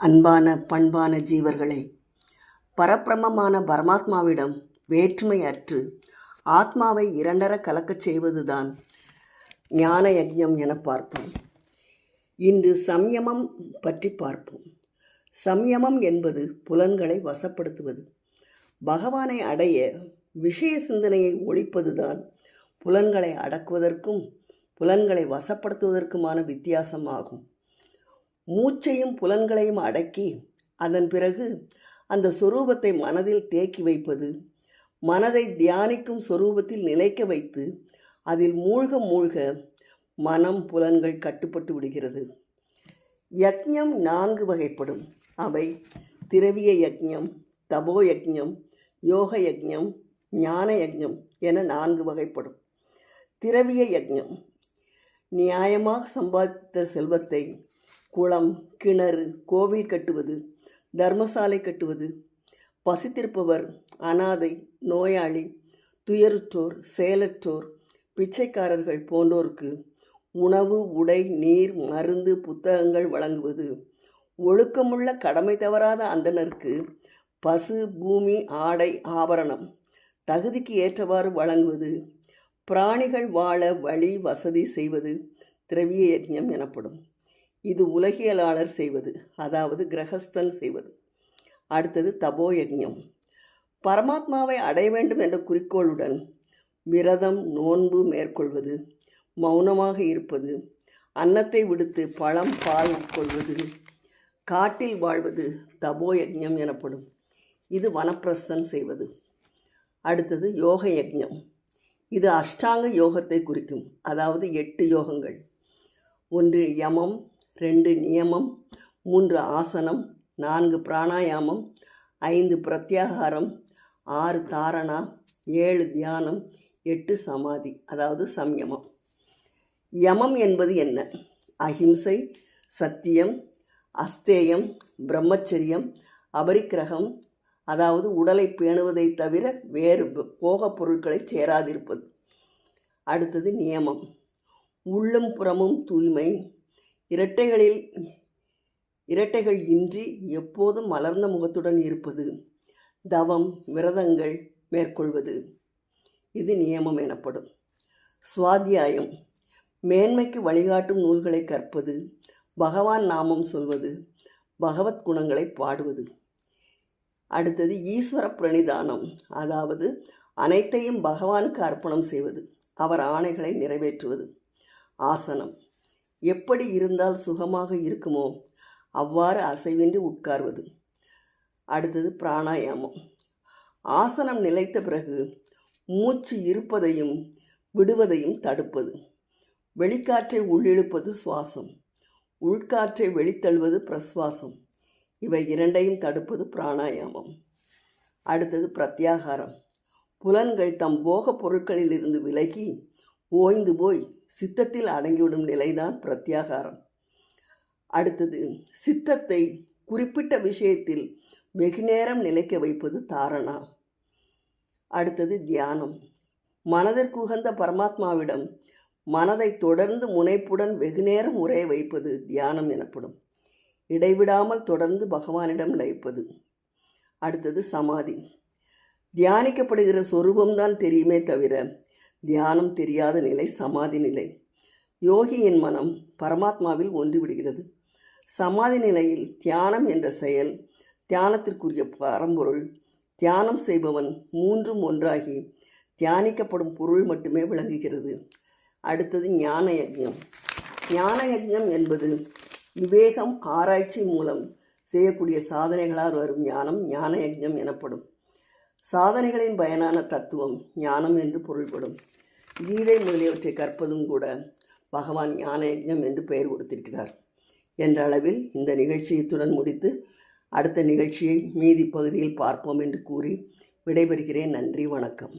அன்பான பண்பான ஜீவர்களே பரப்பிரமமான பரமாத்மாவிடம் வேற்றுமை அற்று ஆத்மாவை இரண்டர கலக்கச் செய்வதுதான் ஞான யஜ்யம் என பார்த்தோம். இன்று சம்யமம் பற்றி பார்ப்போம். சம்யமம் என்பது புலன்களை வசப்படுத்துவது. பகவானை அடைய விஷய சிந்தனையை ஒழிப்பதுதான் புலன்களை அடக்குவதற்கும் புலன்களை வசப்படுத்துவதற்குமான வித்தியாசமாகும் மூச்சையும் புலன்களையும் அடக்கி அதன் பிறகு அந்த சொரூபத்தை மனதில் தேக்கி வைப்பது மனதை தியானிக்கும் சொரூபத்தில் நிலைக்க வைத்து அதில் மூழ்க மூழ்க மனம் புலன்கள் கட்டுப்பட்டு விடுகிறது. யக்ஞம் நான்கு வகைப்படும். அவை திரவிய யக்ஞம் தபோ யக்ஞம் யோக யக்ஞம் ஞான யக்ஞம் என நான்கு வகைப்படும். திரவிய யக்ஞம். நியாயமாக சம்பாதித்த செல்வத்தை குளம் கிணறு கோவில் கட்டுவது தர்மசாலை கட்டுவது பசித்திருப்பவர் அனாதை நோயாளி துயருற்றோர் செயலற்றோர் பிச்சைக்காரர்கள் போன்றோருக்கு உணவு உடை நீர் மருந்து புத்தகங்கள் வழங்குவது. ஒழுக்கமுள்ள கடமை தவறாத அந்தணருக்கு பசு பூமி ஆடை ஆபரணம் தகுதிக்கு ஏற்றவாறு வழங்குவது. பிராணிகள் வாழ வழி வசதி செய்வது திரவிய யஜ்யம் எனப்படும். இது உலகியலாளர் செய்வது அதாவது கிரகஸ்தன் செய்வது. அடுத்தது தபோ பரமாத்மாவை அடைய வேண்டும் என்ற குறிக்கோளுடன் விரதம் நோன்பு மேற்கொள்வது மௌனமாக இருப்பது அன்னத்தை விடுத்து பழம் பால் உட்கொள்வது காட்டில் வாழ்வது தபோ எனப்படும். இது வனப்பிரஸ்தன் செய்வது. அடுத்தது யோக யஜ்ஞம் இது அஷ்டாங்க யோகத்தை குறிக்கும் அதாவது எட்டு யோகங்கள். ஒன்று யமம் ரெண்டு நியமம் மூன்று ஆசனம் நான்கு பிராணாயாமம் ஐந்து பிரத்யாகாரம் ஆறு தாரணா ஏழு தியானம் எட்டு சமாதி அதாவது சம்யமம். யமம் என்பது என்ன? அஹிம்சை சத்தியம் அஸ்தேயம் பிரம்மச்சரியம் அபரிக்கிரகம் அதாவது உடலை பேணுவதை தவிர வேறு போகப் பொருட்களை சேராதிருப்பது. அடுத்தது நியமம். உள்ளும் புறமும் தூய்மை இரட்டைகளில் இரட்டைகள் இன்றி எப்போதும் மலர்ந்த முகத்துடன் இருப்பது தவம் விரதங்கள் மேற்கொள்வது. இது நியமம் எனப்படும். சுவாத்தியாயம். மேன்மைக்கு வழிகாட்டும் நூல்களை கற்பது பகவான் நாமம் சொல்வது பகவத் குணங்களை பாடுவது. அடுத்தது ஈஸ்வர பிரணிதானம். அதாவது அனைத்தையும் பகவானுக்கு அர்ப்பணம் செய்வது அவர் ஆணைகளை நிறைவேற்றுவது. ஆசனம். எப்படி இருந்தால் சுகமாக இருக்குமோ அவ்வாறு அசைவின்றி உட்கார்வது. அடுத்தது பிராணாயாமம். ஆசனம் நிலைத்த பிறகு மூச்சு இருப்பதையும் விடுவதையும் தடுப்பது. வெளிக்காற்றை உள்ளிழுப்பது சுவாசம். உள்காற்றை வெளித்தள்ளுவது பிரஸ்வாசம் இவை இரண்டையும் தடுப்பது பிராணாயாமம். அடுத்தது பிரத்யாகாரம். புலன்கள் தம் போக பொருட்களிலிருந்து விலகி ஓய்ந்து போய் சித்தத்தில் அடங்கிவிடும் நிலைதான் பிரத்யாகாரம். அடுத்தது சித்தத்தை குறிப்பிட்ட விஷயத்தில் வெகுநேரம் நிலைக்க வைப்பது தாரணா. அடுத்தது தியானம். மனதிற்கு உகந்த பரமாத்மாவிடம் மனதை தொடர்ந்து முனைப்புடன் வெகுநேரம் உரைய வைப்பது தியானம் எனப்படும். இடைவிடாமல் தொடர்ந்து பகவானிடம் லயிப்பது. அடுத்தது சமாதி. தியானிக்கப்படுகிற சொரூபம்தான் தெரியுமே தவிர தியானம் தெரியாத நிலை சமாதி நிலை. யோகியின் மனம் பரமாத்மாவில் ஒன்றிவிடுகிறது. சமாதி நிலையில் தியானம் என்ற செயல் தியானத்திற்குரிய பரம்பொருள் தியானம் செய்பவன் மூன்றும் ஒன்றாகி தியானிக்கப்படும் பொருள் மட்டுமே விளங்குகிறது. அடுத்தது ஞான யஜ்யம். ஞான யஜ்யம் என்பது விவேகம் ஆராய்ச்சி மூலம் செய்யக்கூடிய சாதனைகளால் வரும் ஞானம் ஞான யஜ்யம் எனப்படும். சாதனைகளின் பயனான தத்துவம் ஞானம் என்று பொருள்படும். கீதை முதலியவற்றை கற்பதும் கூட பகவான் ஞான யஜ்ஞம் என்று பெயர் கொடுத்திருக்கிறார். என்ற அளவில் இந்த நிகழ்ச்சியத்துடன் முடித்து அடுத்த நிகழ்ச்சியை மீதி பகுதியில் பார்ப்போம் என்று கூறி விடைபெறுகிறேன். நன்றி வணக்கம்.